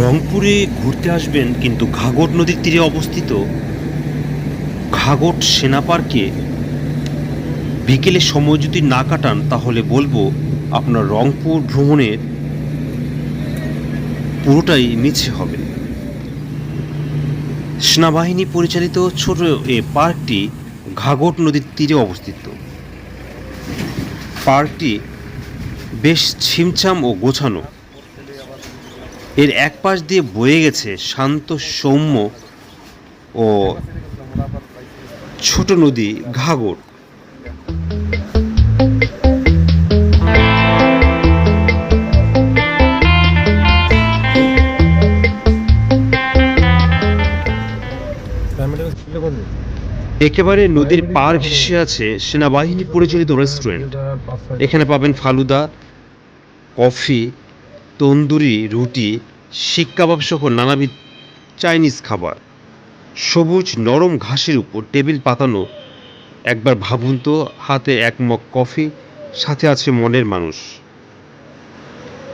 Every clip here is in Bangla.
রংপুরে ঘুরতে আসবেন কিন্তু ঘাগট নদীর তীরে অবস্থিত ঘাগট সেনা পার্কে বিকেলে সময় যদি না কাটান, তাহলে বলব আপনার রংপুর ভ্রমণের পুরোটাই মিছে হবে। সেনাবাহিনী পরিচালিত ছোট এ পার্কটি ঘাগট নদীর তীরে অবস্থিত। পার্কটি বেশ ছিমছাম ও গোছানো। এর এক পাশ দিয়ে বয়ে গেছে শান্ত সৌম্য ও ছোট নদী ঘাগর একেবারে নদীর পার ঘেঁষে আছে সেনাবাহিনী পরিচালিত রেস্টুরেন্ট এখানে পাবেন ফালুদা, কফি তন্দুরি, রুটি শিক নানাবিধ চাইনিজ খাবার। সবুজ, নরম ঘাসের উপর টেবিল পাতানো। একবার ভাবুন তো, হাতে এক মগ কফি, সাথে আছে মনের মানুষ।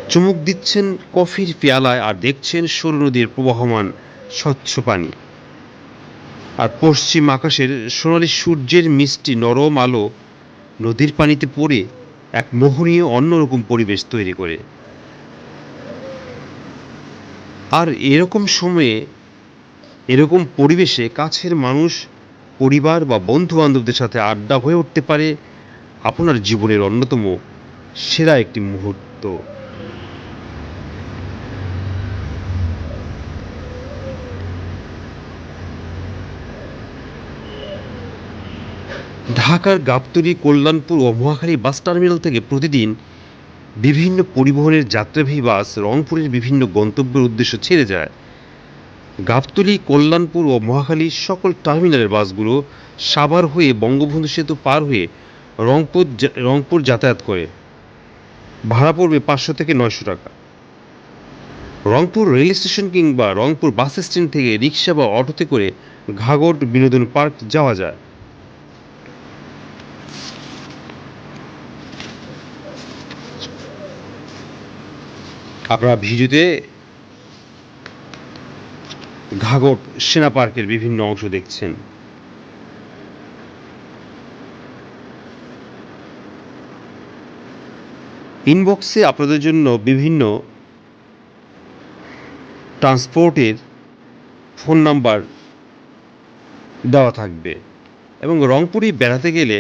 চুমুক দিচ্ছেন কফির পেয়ালায় আর দেখছেন সরু নদীর প্রবাহমান স্বচ্ছ পানি। আর পশ্চিম আকাশের সোনালি সূর্যের মিষ্টি নরম আলো নদীর পানিতে পড়ে এক মোহনীয় অন্যরকম পরিবেশ তৈরি করে। আর এরকম সময়ে, এরকম পরিবেশে কাছের মানুষ, পরিবার বা বন্ধু বান্ধবদের সাথে আড্ডা হয়ে উঠতে পারে আপনার জীবনের অন্যতম সেরা একটি মুহূর্ত। ঢাকার গাবতলী, কল্যাণপুর ও মহাখালী বাস টার্মিনাল থেকে প্রতিদিন বিভিন্ন পরিবহনের যাত্রাবাহী বাস রংপুরের বিভিন্ন গন্তব্যের উদ্দেশ্য ছেড়ে যায়। গাবতলী, কল্যাণপুর ও মহাখালী সকল টার্মিনালের বাসগুলো সাভার হয়ে বঙ্গবন্ধু সেতু পার হয়ে রংপুর রংপুর যাতায়াত করে। ভাড়া পড়বে পাঁচশো থেকে নয়শো টাকা। রংপুর রেল স্টেশন কিংবা রংপুর বাস স্ট্যান্ড থেকে রিক্সা বা অটোতে করে ঘাগট বিনোদন পার্ক যাওয়া যায়। আপনারা ভিডিওতে ঘাগট সেনা পার্কের বিভিন্ন অংশ দেখছেন। ইনবক্সে আপনাদের জন্য বিভিন্ন ট্রান্সপোর্টের ফোন নাম্বার দেওয়া থাকবে এবং রংপুরে বেড়াতে গেলে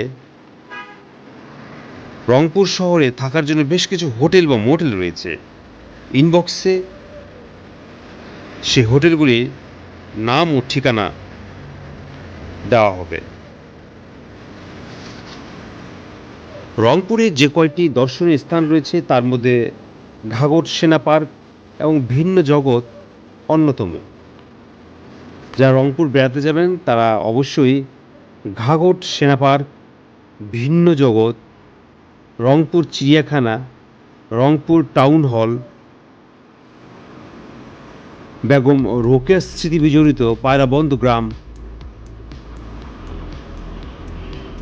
রংপুর শহরে থাকার জন্য বেশ কিছু হোটেল বা মোটেল রয়েছে। ইনবক্সে সেই হোটেলগুলির নাম ও ঠিকানা দেওয়া হবে। রংপুরে যে কয়টি দর্শনীয় স্থান রয়েছে, তার মধ্যে ঘাগর সেনা পার্ক এবং ভিন্ন জগৎ অন্যতম। যারা রংপুর বেড়াতে যাবেন, তারা অবশ্যই ঘাগট সেনা পার্ক, ভিন্ন জগৎ, রংপুর চিড়িয়াখানা, রংপুর টাউন হল বেগম রোকেয়া স্মৃতি বিজড়িত পায়রাবন্ধ গ্রাম।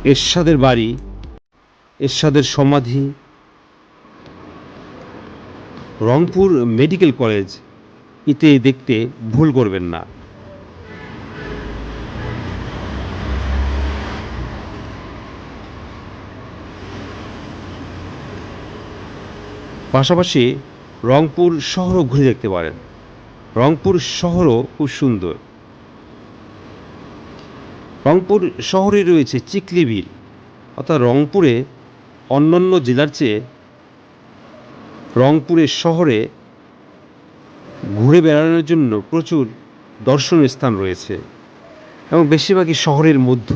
এরশাদের বাড়ি, এরশাদের সমাধি, রংপুর মেডিকেল কলেজ। ইতে দেখতে ভুল করবেন না। পাশাপাশি রংপুর শহরও ঘুরে দেখতে পারেন। রংপুর শহরও খুব সুন্দর। রংপুর শহরে রয়েছে চিকলি বিল। অর্থাৎ রংপুরে অন্যান্য জেলার চেয়ে রংপুরের শহরে ঘুরে বেড়ানোর জন্য প্রচুর দর্শনীয় স্থান রয়েছে এবং বেশিরভাগই শহরের মধ্য।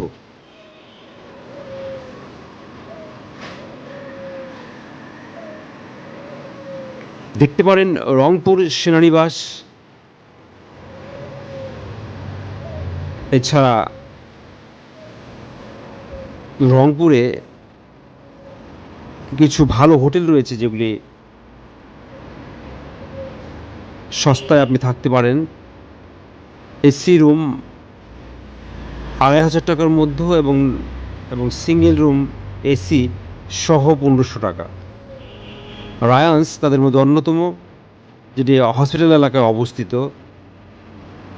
দেখতে পারেন রংপুর সেনানিবাস এছাড়া রংপুরে কিছু ভালো হোটেল রয়েছে যেগুলি সস্তায় আপনি থাকতে পারেন। এসি রুম আড়াই হাজার টাকার মধ্যে এবং এবং সিঙ্গেল রুম এসি সহ পনেরোশো টাকা। রায়ান্স তাদের মধ্যে অন্যতম, যেটি হসপিটাল এলাকায় অবস্থিত।